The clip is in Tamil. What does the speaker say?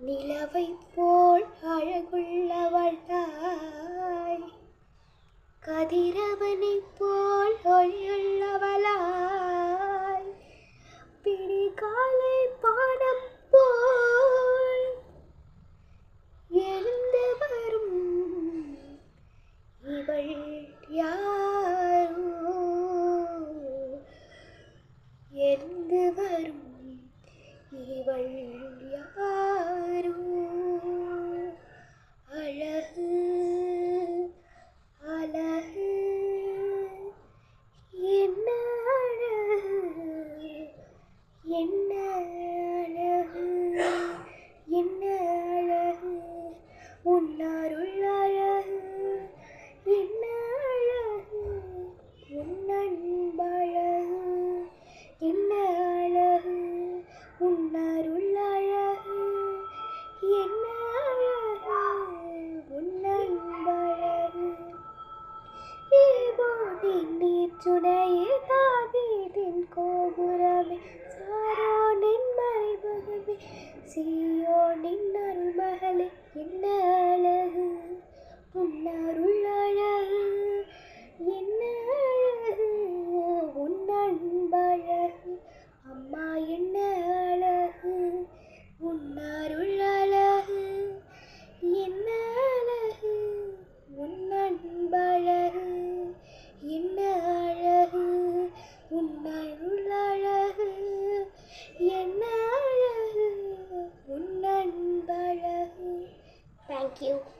நிலவை போல் அழகுள்ளவளாய் கதிரவனை போல் ஒளியுள்ளவளாய் பிடிகாலை பாடம் போல் எழுந்து வரும் இவள் யாரோ? எழுந்து வரும் இவள் யாரோ அழகு அழகு என்ன அழகு என்ன அழகு என்ன அழகு உன்னாருள் அழகு என்ன ஈபோனின் நீர்ச்சுனையே தாவீதின் கோபுரமே சாரோனின் மறைமுகமே சீயோனின் அருள்மகளே என்ன அழகு? உன்னருள் அழகு thank you.